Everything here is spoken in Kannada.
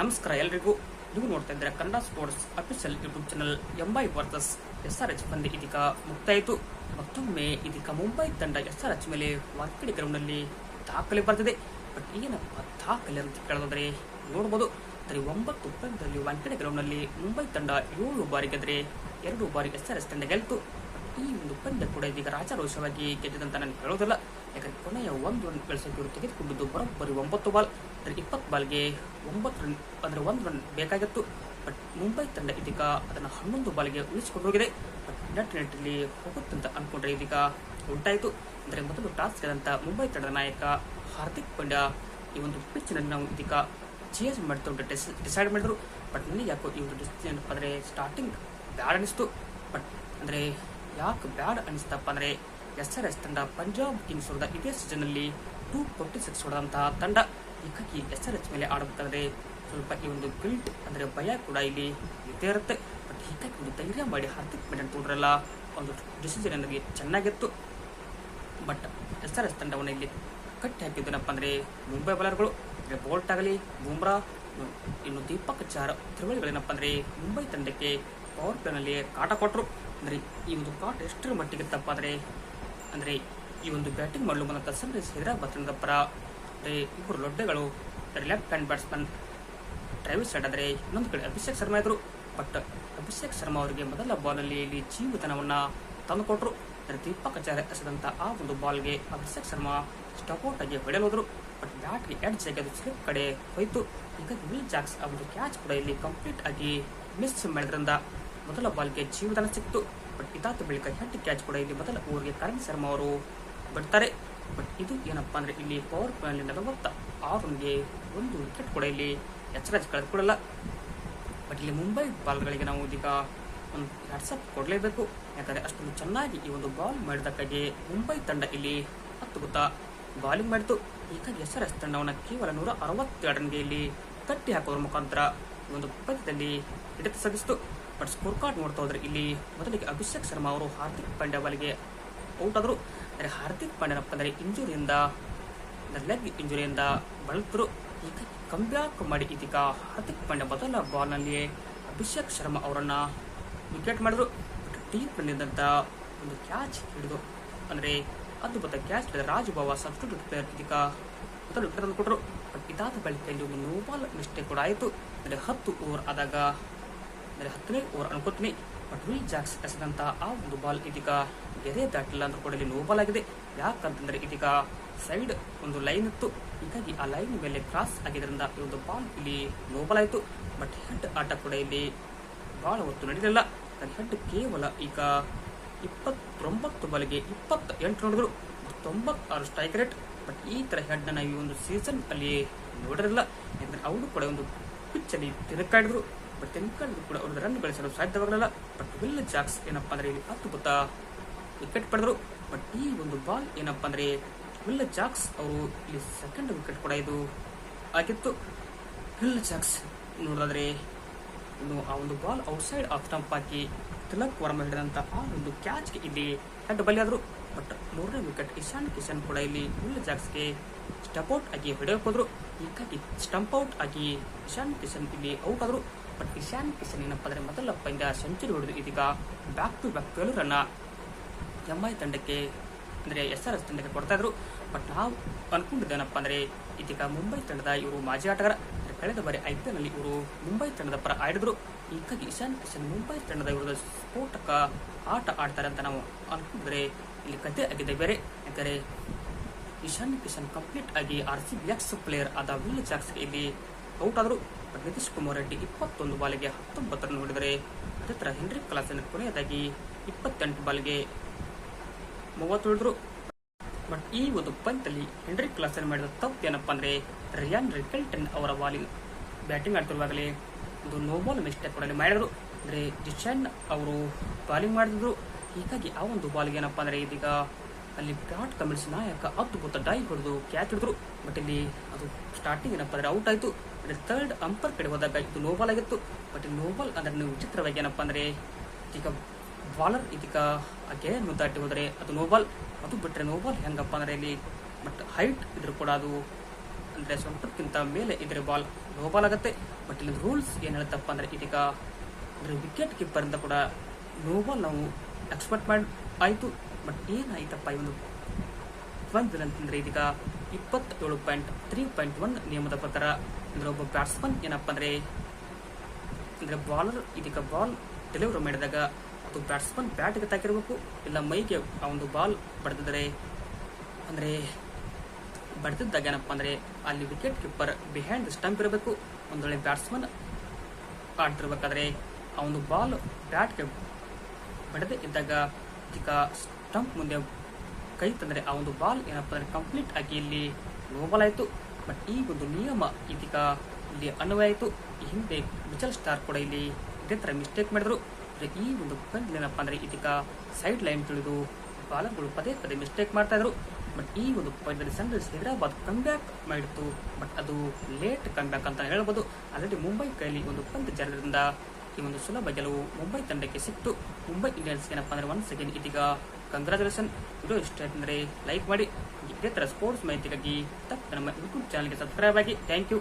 ನಮಸ್ಕಾರ ಎಲ್ರಿಗೂ. ನೀವು ನೋಡ್ತಾ ಇದ್ರೆ Kannada sports official YouTube channel MI versus S R H ಪಂದ್ಯ ಇದೀಗ ಮುಕ್ತಾಯಿತು. ಮತ್ತೊಮ್ಮೆ ಇದೀಗ ಮುಂಬೈ ತಂಡ ಎಸ್ ಆರ್ ಎಚ್ ಮೇಲೆ ವಾರ್ಕಡಿ ಗ್ರೌಂಡ್ನಲ್ಲಿ ದಾಖಲೆ ಬರ್ತಿದೆ. ಬಟ್ ಏನಪ್ಪ ದಾಖಲೆ ಅಂತ ಕೇಳೋದಾದ್ರೆ ನೋಡ್ಬೋದು. ತರಿ ಒಂಬತ್ತು ಪಂದ್ಯದಲ್ಲಿ ವಾಂಕಡೆ ಗ್ರೌಂಡ್ನಲ್ಲಿ ಮುಂಬೈ ತಂಡ ಏಳು ಬಾರಿ ಗೆದ್ರೆ ಎರಡು ಬಾರಿ ಎಸ್ ಆರ್ ಎಸ್ ತಂಡ ಗೆಲ್ತು. ಈ ಒಂದು ಪಂದ್ಯ ಕೂಡ ಇದೀಗ ರಾಜಾರೋಷವಾಗಿ ಗೆದ್ದಿದಂತ ನಾನು ಹೇಳೋದಿಲ್ಲ. ಯಾಕಂದ್ರೆ ಕೊನೆಯ ಒಂದು ರನ್ ಗಳಿಸೋಕೆ ಇವರು ತೆಗೆದುಕೊಂಡಿದ್ದು ಬರೋಬ್ಬರಿ ಒಂಬತ್ತು ಬಾಲ್ ಅಂದರೆ ಇಪ್ಪತ್ತು ಬಾಲ್ಗೆ ಒಂಬತ್ತು ರನ್ ಅಂದರೆ ಒಂದು ರನ್ ಬೇಕಾಗಿತ್ತು. ಬಟ್ ಮುಂಬೈ ತಂಡ ಇದೀಗ ಅದನ್ನು ಹನ್ನೊಂದು ಬಾಲ್ಗೆ ಉಳಿಸಿಕೊಂಡು ಹೋಗಿದೆ. ಬಟ್ ನೆಟ್ ನೆಟ್ಟಲ್ಲಿ ಹೋಗುತ್ತಂತ ಅನ್ಕೊಂಡ್ರೆ ಇದೀಗ ಉಂಟಾಯಿತು. ಅಂದರೆ ಮೊದಲು ಟಾಸ್ ಗೆದ್ದಂತ ಮುಂಬೈ ತಂಡದ ನಾಯಕ ಹಾರ್ದಿಕ್ ಪಾಂಡ್ಯ ಈ ಒಂದು ಪಿಚ್ನಲ್ಲಿ ನಾವು ಇದೀಗ ಚೇಂಜ್ ಮಾಡ್ತಾ ಅಂತ ಡಿಸೈಡ್ ಮಾಡಿದ್ರು. ಬಟ್ ನನಗೆ ಯಾಕೋ ಈ ಒಂದು ಡಿಸಿಷನ್ ಅಂದರೆ ಸ್ಟಾರ್ಟಿಂಗ್ ಬ್ಯಾಡ್ ಅನಿಸ್ತು. ಬಟ್ ಅಂದರೆ ಯಾಕೆ ಬ್ಯಾಡ್ ಅನಿಸ್ತಪ್ಪ ಅಂದರೆ ಎಸ್ ಆರ್ ಎಸ್ ತಂಡ ಪಂಜಾಬ್ ಕಿಂಗ್ಸ್ ಹೊಡೆದ ಇದೇ ಸೀಸನ್ನಲ್ಲಿ ಟೂ ಫೋರ್ಟಿ ಸಿಕ್ಸ್ ಹೊಡೆದಂತಹ ತಂಡ. ಹೀಗಾಗಿ ಎಸ್ ಆರ್ ಎಸ್ ಮೇಲೆ ಆಡಬೇಕಾದ್ರೆ ಸ್ವಲ್ಪ ಈ ಒಂದು ಗಿಲ್ಟ್ ಅಂದರೆ ಭಯ ಕೂಡ ಇಲ್ಲಿ ಇದ್ದೇ ಇರುತ್ತೆ. ಬಟ್ ಹೀಗಾಗಿ ಒಂದು ಧೈರ್ಯ ಮಾಡಿ ಹಾರ್ದಿಕ್ ಪಟೇಲ್ ತೋಡ್ರಲ್ಲ ಒಂದು ಡಿಸಿಷನ್ ನನಗೆ ಚೆನ್ನಾಗಿತ್ತು. ಬಟ್ ಎಸ್ ಆರ್ ಎಸ್ ತಂಡವನ್ನು ಇಲ್ಲಿ ಕಟ್ಟಿ ಹಾಕಿದ್ದೇನಪ್ಪ ಅಂದರೆ ಮುಂಬೈ ಬೌಲರ್ಗಳು, ಅಂದರೆ ಬೋಲ್ಟ್ ಆಗಲಿ, ಬೂಮ್ರಾ, ಇನ್ನು ದೀಪಕ್ ಚಾರ್ ತ್ರಿವಳಿಗಳೇನಪ್ಪ ಅಂದರೆ ಮುಂಬೈ ತಂಡಕ್ಕೆ ಪವರ್ ಪ್ಲೇನಲ್ಲಿ ಕಾಟ ಕೊಟ್ಟರು ಅಂದರೆ ಈ ಒಂದು ಪಾಟ್ ಎಷ್ಟರ ಮಟ್ಟಿಗೆ ತಪ್ಪಾದರೆ? ಅಂದರೆ ಈ ಒಂದು ಬ್ಯಾಟಿಂಗ್ ಮಾಡಲು ಬಂದಂಥ ಸನ್ರೈಸ್ ಹೈದರಾಬಾದ್ ತಂಡದ ಪರ. ಅಂದರೆ ಇಬ್ಬರು ಲೊಡ್ಡೆಗಳು left hand batsman Travis Head ಆದರೆ ಇನ್ನೊಂದು ಕಡೆ ಅಭಿಷೇಕ್ ಶರ್ಮಾ ಇದ್ದರು ಬಟ್ ಅಭಿಷೇಕ್ ಶರ್ಮಾ ಅವರಿಗೆ ಮೊದಲ ಬಾಲಲ್ಲಿ ಇಲ್ಲಿ ಜೀವತನವನ್ನು ತಂದುಕೊಟ್ರು ಅಂದರೆ ದೀಪಕ್ ಆಚಾರ್ಯ ಎಸೆದಂಥ ಆ ಒಂದು ಬಾಲ್ಗೆ ಅಭಿಷೇಕ್ ಶರ್ಮಾ ಸ್ಟಪೌಟ್ ಆಗಿ ಹೊಡೆಯಲೋದ್ರು ಬಟ್ ಬ್ಯಾಟ್ಗೆ ಎಡ್ಜ್ ಆಗಿ ಅದು ಸ್ಲಿಪ್ ಕಡೆ ಹೋಯಿತು. ಈಗ ವಿಲ್ ಜಾಕ್ಸ್ ಆ ಒಂದು ಕ್ಯಾಚ್ ಕೂಡ ಇಲ್ಲಿ ಕಂಪ್ಲೀಟ್ ಆಗಿ ಮಿಸ್ ಮಾಡಿದ್ರಿಂದ ಮೊದಲ ಬಾಲ್ಗೆ ಜೀವದಾನ ಸಿಕ್ತು ಬಟ್ ಇದಾದ ಬಳಿಕ ಹೆಡ್ ಕ್ಯಾಚ್ ಕೂಡ ಇಲ್ಲಿ ಮೊದಲ ಓವರ್ಗೆ ಕರಣ್ ಶರ್ಮಾ ಅವರು ಬಿಡ್ತಾರೆ. ಬಟ್ ಇದು ಏನಪ್ಪಾ ಅಂದ್ರೆ ಇಲ್ಲಿ ಪವರ್ ಪ್ಲೇನಲ್ಲಿ ನಲವತ್ತ ಆರು ಒಂದು ವಿಕೆಟ್ ಕೂಡ ಇಲ್ಲಿ ಎಚ್ಚರಾಜ್ ಕಳೆದುಕೊಳ್ಳಲ್ಲ. ಬಟ್ ಇಲ್ಲಿ ಮುಂಬೈ ಬಾಲ್ಗಳಿಗೆ ನಾವು ಇದೀಗ ಒಂದು ವಾಟ್ಸಪ್ ಕೊಡಲೇಬೇಕು. ಯಾಕಂದರೆ ಅಷ್ಟೊಂದು ಚೆನ್ನಾಗಿ ಈ ಒಂದು ಬಾಲ್ ಮಾಡಿದ್ದಕ್ಕಾಗಿ ಮುಂಬೈ ತಂಡ ಇಲ್ಲಿ ಹತ್ತು ಗೊತ್ತಾ ಬಾಲಿಂಗ್ ಮಾಡಿತು. ಹೀಗಾಗಿ ಎಸ್ ತಂಡವನ್ನು ಕೇವಲ ನೂರ ಅರವತ್ತೆರಡು ಇಲ್ಲಿ ಕಟ್ಟಿ ಹಾಕುವ ಮುಖಾಂತರ ಒಂದು ಪಂದ್ಯದಲ್ಲಿ ಹಿಡಿತ ಸಾಧಿಸಿತು. ಬಟ್ ಸ್ಕೋರ್ ಕಾರ್ಡ್ ನೋಡ್ತಾ ಹೋದ್ರೆ ಇಲ್ಲಿ ಮೊದಲಿಗೆ ಅಭಿಷೇಕ್ ಶರ್ಮಾ ಅವರು ಹಾರ್ದಿಕ್ ಪಾಂಡ್ಯ ಬಾಲಿಗೆ ಔಟ್ ಆದರು ಅಂದರೆ ಹಾರ್ದಿಕ್ ಪಾಂಡ್ಯನಪ್ಪ ಅಂದರೆ ಇಂಜುರಿಯಿಂದ ಲೆಗ್ ಇಂಜುರಿಯಿಂದ ಬಳಲಿದ್ರು ಈಗ ಕಂಬ್ಯಾಕ್ ಮಾಡಿ ಇದೀಗ ಹಾರ್ದಿಕ್ ಪಾಂಡ್ಯ ಮೊದಲ ಬಾಲ್ನಲ್ಲಿಯೇ ಅಭಿಷೇಕ್ ಶರ್ಮಾ ಅವರನ್ನು ವಿಕೆಟ್ ಮಾಡಿದ್ರು. ಟೀಮ್ ಬಂದಿದ್ದಂಥ ಒಂದು ಕ್ಯಾಚ್ ಹಿಡಿದು, ಅಂದರೆ ಅದ್ಭುತ ಕ್ಯಾಚ್ ಹಿಡಿದ ರಾಜುಬಾವ ಸಬ್ಸ್ಟಿಟ್ಯೂಟ್ ಪ್ಲೇಯರ್ ಇದೀಗ ಮೊದಲು ವಿಕೆಟ್ ತಂದುಕೊಟ್ರು ಬಟ್ ಇದಾದ ಬಳಿಕ ಇಲ್ಲಿ ಒಂದು ನೋಬಾಲ್ ಮಿಸ್ಟೇಕ್ ಕೂಡ ಆಯಿತು. ಅಂದರೆ ಹತ್ತು ಓವರ್ ಆದಾಗ ಅಂದರೆ ಹತ್ತನೇ ಓವರ್ ಅನ್ಕೋತೀನಿ ಬಟ್ ರೂಯ್ ಜಾಕ್ಸ್ ಎಸೆದಂತಹ ಆ ಒಂದು ಬಾಲ್ ಇದೀಗ ಗೆರೆ ದಾಟಿಲ್ಲ ಅಂದ್ರೂ ಕೂಡ ಇಲ್ಲಿ ನೋ ಬಾಲ್ ಆಗಿದೆ ಯಾಕಂತಂದ್ರೆ ಇದೀಗ ಸೈಡ್ ಒಂದು ಲೈನ್ ಇತ್ತು ಹೀಗಾಗಿ ಆ ಲೈನ್ ಮೇಲೆ ಕ್ರಾಸ್ ಆಗಿದ್ರಿಂದ ಈ ಒಂದು ಬಾಲ್ ಇಲ್ಲಿ ನೋ ಬಾಲ್ ಆಯಿತು ಬಟ್ ಹೆಡ್ ಆಟ ಕೂಡ ಇಲ್ಲಿ ಬಹಳ ಹೊತ್ತು ನಡೆಯಲಿಲ್ಲ ಹೆಡ್ ಕೇವಲ ಈಗ ಇಪ್ಪತ್ತೊಂಬತ್ತು ಬಾಲ್ಗೆ ಇಪ್ಪತ್ತ ಎಂಟು ನೋಡಿದ್ರು ತೊಂಬತ್ತಾರು ಸ್ಟ್ರೈಕ್ ರೇಟ್ ಬಟ್ ಈ ಥರ ಹೆಡ್ ನಾವು ಈ ಒಂದು ಸೀಸನ್ ಅಲ್ಲಿ ನೋಡಿರಲಿಲ್ಲ ಯಾಕಂದ್ರೆ ಅವರು ಕೂಡ ಒಂದು ಪಿಚ್ಚಲ್ಲಿ ತಿರುಕಾಡಿದ್ರು ಬಟ್ ತಿರುಕಾಡಿದ್ರು ಕೂಡ ಒಂದು ರನ್ ಗಳಿಸಲು ಸಾಧ್ಯವಾಗಲಿಲ್ಲ. ಬಟ್ ವಿಲ್ ಜಾಕ್ಸ್ ಏನಪ್ಪ ಅಂದ್ರೆ ಇಲ್ಲಿ ಅದ್ಭುತ ವಿಕೆಟ್ ಪಡೆದ್ರು. ಬಟ್ ಈ ಒಂದು ಬಾಲ್ ಏನಪ್ಪ ಅಂದ್ರೆ ವಿಲ್ ಜಾಕ್ಸ್ ಅವರು ಇಲ್ಲಿ ಸೆಕೆಂಡ್ ವಿಕೆಟ್ ಕೂಡ ಇದು ಆಗಿತ್ತು. ವಿಲ್ ಜಾಕ್ಸ್ ನೋಡೋದಾದ್ರೆ ಇನ್ನು ಆ ಒಂದು ಬಾಲ್ ಔಟ್ಸೈಡ್ ಆಫ್ ಸ್ಟಂಪ್ ಹಾಕಿ ತಿಲಕ್ ವರ್ಮ ಹಿಡಿದಂತ ಆ ಒಂದು ಕ್ಯಾಚ್ಗೆ ಇಲ್ಲಿ ಹೆಡ್ ಬಲಿಯಾದರು ಬಟ್ ಮೂರನೇ ವಿಕೆಟ್ ಇಶಾನ್ ಕಿಶನ್ ಕೂಡ ಇಲ್ಲಿ ವಿಲ್ ಜಾಕ್ಸ್ಗೆ ಸ್ಟಪ್ಔಟ್ ಆಗಿ ಹೊಡೆಯಕ್ ಹೋದ್ರು. ಹೀಗಾಗಿ ಸ್ಟಂಪ್ ಔಟ್ ಆಗಿ ಇಶಾನ್ ಕಿಶನ್ ಇಲ್ಲಿ ಔಟ್ ಆದರು. ಬಟ್ ಇಶಾನ್ ಕಿಶನ್ ಏನಪ್ಪ ಅಂದರೆ ಮೊದಲ ಪಂದ್ಯ ಸೆಂಚುರಿ ಹೊಡೆದು ಇದೀಗ ಬ್ಯಾಕ್ ಟು ಬ್ಯಾಕ್ ಫೇಲೂರನ್ನ ಎಂಐ ತಂಡಕ್ಕೆ, ಅಂದರೆ ಎಸ್ ಆರ್ ಎಸ್ ತಂಡಕ್ಕೆ ಕೊಡ್ತಾ ಇದ್ರು. ಬಟ್ ನಾವು ಅನ್ಕೊಂಡಿದ್ದೇನಪ್ಪ ಅಂದರೆ ಇದೀಗ ಮುಂಬೈ ತಂಡದ ಇವರು ಮಾಜಿ ಆಟಗಾರ. ಕಳೆದ ಬಾರಿ ಐ ಪಿ ಇವರು ಮುಂಬೈ ತಂಡದ ಪರ ಆಡಿದ್ರು. ಹೀಗಾಗಿ ಇಶಾನ್ ಕಿಶನ್ ಮುಂಬೈ ತಂಡದ ವಿರುದ್ಧ ಸ್ಫೋಟಕ ಆಟ ಆಡ್ತಾರೆ ಅಂತ ನಾವು ಅನ್ಕೊಂಡ್ರೆ ಇಲ್ಲಿ ಕತೆ ಆಗಿದೆ ಬೇರೆ. ಯಾಕಂದರೆ ಇಶಾನ್ ಕಿಶನ್ ಕಂಪ್ಲೀಟ್ ಆಗಿ R C B ex player ಆದ ವಿಲ್ ಜಾಕ್ಸ್ಗೆ ಇಲ್ಲಿ ಔಟ್ ಆದರು. ನಿತೀಶ್ ಕುಮಾರ್ ರೆಡ್ಡಿ ಇಪ್ಪತ್ತೊಂದು ಬಾಲಿಗೆ ಹತ್ತೊಂಬತ್ತು ರನ್ ನೋಡಿದರೆ ಅದೇ ಹೆನ್ರಿ ಕಲಾಸನ್ ಕೊನೆಯದಾಗಿ ಇಪ್ಪತ್ತೆಂಟು ಬಾಲಿಗೆ ಮೂವತ್ತು ಉಳಿದ್ರು ಬಟ್ ಈ ಒಂದು ಪಂತಲ್ಲಿ ಹೆನ್ರಿ ಕ್ಲಾಸನ್ ಮಾಡಿದ ತಪ್ಪು ಏನಪ್ಪ ಅಂದರೆ, ರಿಯಾನ್ ರಿಕಲ್ಟನ್ ಅವರ ಬಾಲಿಂಗ್ ಬ್ಯಾಟಿಂಗ್ ಆಡ್ತಿರುವಾಗಲೇ ಒಂದು ನೋಬಾಲ್ ಮಿಸ್ಟೇಕ್ ಕೂಡ ಮಾಡಿದ್ರು. ಅಂದರೆ ಜಿಶನ್ ಅವರು ಬಾಲಿಂಗ್ ಮಾಡಿದ್ರು. ಹೀಗಾಗಿ ಆ ಒಂದು ಬಾಲ್ಗೆ ಏನಪ್ಪ ಅಂದರೆ ಇದೀಗ ಅಲ್ಲಿ ವಿರಾಟ್ ಕಮಿಲ್ಸ್ ನಾಯಕ ಅದ್ಭುತ ಡೈ ಹೊಡೆದು ಕ್ಯಾಚ್ ಹಿಡಿದ್ರು. ಬಟ್ ಇಲ್ಲಿ ಅದು ಸ್ಟಾರ್ಟಿಂಗ್ ಏನಪ್ಪ ಅಂದರೆ ಔಟ್ ಆಯಿತು. ಅಂದರೆ ಥರ್ಡ್ ಅಂಪರ್ ಕಡೆ ಹೋದಾಗ ಇದು ನೋಬಾಲ್ ಆಗಿತ್ತು. ಬಟ್ ನೋಬಾಲ್ ಅಂದರೆ ನೀವು ವಿಚಿತ್ರವಾಗಿ ಏನಪ್ಪ ಅಂದರೆ ಈಗ ಬಾಲರ್ ಇದೀಗ ಮುದ್ದಾಟಿ ದಾಟಿ ಹೋದರೆ ಅದು ನೋಬಾಲ್ ಅದು ಬಿಟ್ಟರೆ ನೋಬಾಲ್ ಹೆಂಗಪ್ಪ ಅಂದರೆ ಇಲ್ಲಿ ಬಟ್ ಹೈಟ್ ಇದ್ರೂ ಕೂಡ ಅದು ಅಂದ್ರೆ ಸೊಂಟಕ್ಕಿಂತ ಮೇಲೆ ಇದ್ರೆ ಬಾಲ್ ನೋಬಾಲ್ ಆಗುತ್ತೆ. ಬಟ್ ಇಲ್ಲಿ ರೂಲ್ಸ್ ಏನು ಹೇಳುತ್ತಪ್ಪ ಅಂದರೆ ಇದೀಗ ಅಂದರೆ ವಿಕೆಟ್ ಕೀಪರ್ ಇಂದ ಕೂಡ ನೋಬಾಲ್ ನಾವು ಎಕ್ಸ್ಪೆಕ್ಟ್ ಮಾಡಿ ಆಯಿತು. ಬಟ್ ಏನಾಯ್ತಪ್ಪ ಈ ಒಂದು ಅಂತಂದ್ರೆ ಇದೀಗ ಇಪ್ಪತ್ತೇಳು ಪಾಯಿಂಟ್ ತ್ರೀ ಪಾಯಿಂಟ್ ಒನ್ ನಿಯಮದ ಪ್ರಕಾರ ಅಂದ್ರೆ ಒಬ್ಬ ಬ್ಯಾಟ್ಸ್ಮನ್ ಏನಪ್ಪ ಅಂದ್ರೆ ಅಂದ್ರೆ ಬಾಲರ್ ಇದೀಗ ಬಾಲ್ ಡೆಲಿವರಿ ಮಾಡಿದಾಗ ಅದು ಬ್ಯಾಟ್ಸ್ಮನ್ ಬ್ಯಾಟ್ಗೆ ತಾಕಿರಬೇಕು. ಇಲ್ಲ ಮೈಗೆ ಆ ಒಂದು ಬಾಲ್ ಬಡ್ದಿದ್ರೆ, ಅಂದ್ರೆ ಬಡ್ದಿದ್ದಾಗ ಏನಪ್ಪ ಅಂದರೆ ಅಲ್ಲಿ ವಿಕೆಟ್ ಕೀಪರ್ ಬಿಹೈಂಡ್ ಸ್ಟಂಪ್ ಇರಬೇಕು. ಒಂದೊಳ್ಳೆ ಬ್ಯಾಟ್ಸ್ಮನ್ ಆಡ್ತಿರ್ಬೇಕಾದ್ರೆ ಆ ಒಂದು ಬಾಲ್ ಬ್ಯಾಟ್ಗೆ ಬಡದೆ ಇದ್ದಾಗ ಈಗ ಸ್ಟಂಪ್ ಮುಂದೆ ಕೈ ತಂದರೆ ಆ ಒಂದು ಬಾಲ್ ಏನಪ್ಪ ಅಂದರೆ ಕಂಪ್ಲೀಟ್ ಆಗಿ ಇಲ್ಲಿ ನೋಬಲ್ ಆಯಿತು. ಬಟ್ ಈ ಒಂದು ನಿಯಮ ಇದೀಗ ಇಲ್ಲಿ ಅನ್ವಯ ಆಯಿತು. ಹಿಂದೆ ಮಿಚಲ್ ಸ್ಟಾರ್ ಕೂಡ ಇಲ್ಲಿ ಇದೇ ಥರ ಮಿಸ್ಟೇಕ್ ಮಾಡಿದ್ರು. ಈ ಒಂದು ಪಂದ್ಯ ಏನಪ್ಪ ಅಂದರೆ ಇದೀಗ ಸೈಡ್ ಲೈನ್ ತಿಳಿದು ಬಾಲರ್ಗಳು ಪದೇ ಪದೇ ಮಿಸ್ಟೇಕ್ ಮಾಡ್ತಾ ಇದ್ರು. ಬಟ್ ಈ ಒಂದು ಪಂದ್ಯದಲ್ಲಿ ಸನ್ ಹೈದರಾಬಾದ್ ಕಮ್ಬ್ಯಾಕ್ ಮಾಡಿತ್ತು. ಬಟ್ ಅದು ಲೇಟ್ ಕಮ್ಬ್ಯಾಕ್ ಅಂತ ಹೇಳ್ಬೋದು. ಆಲ್ರೆಡಿ ಮುಂಬೈ ಕೈಲಿ ಒಂದು ಪಂದ್ಯ ಜಾರದಿಂದ ಈ ಒಂದು ಸುಲಭ ಗೆಲುವು ಮುಂಬೈ ತಂಡಕ್ಕೆ ಸಿಕ್ತು ಮುಂಬೈ ಇಂಡಿಯನ್ಸ್ ಏನಪ್ಪಾ ಅಂದ್ರೆ ಒನ್ ಸೆಕೆಂಡ್ ಇದೀಗ ಕಂಗ್ರಾಚುಲೇಷನ್ ವಿಡಿಯೋ ಇಷ್ಟ ಲೈಕ್ ಮಾಡಿ. ಇದೇ ತರ ಸ್ಪೋರ್ಟ್ಸ್ ಮಾಹಿತಿಗಾಗಿ ತಪ್ಪು ನಮ್ಮ ಯೂಟ್ಯೂಬ್ ಚಾನಲ್ಗೆ ಸಬ್ಸ್ಕ್ರೈಬ್ ಆಗಿ. Thank you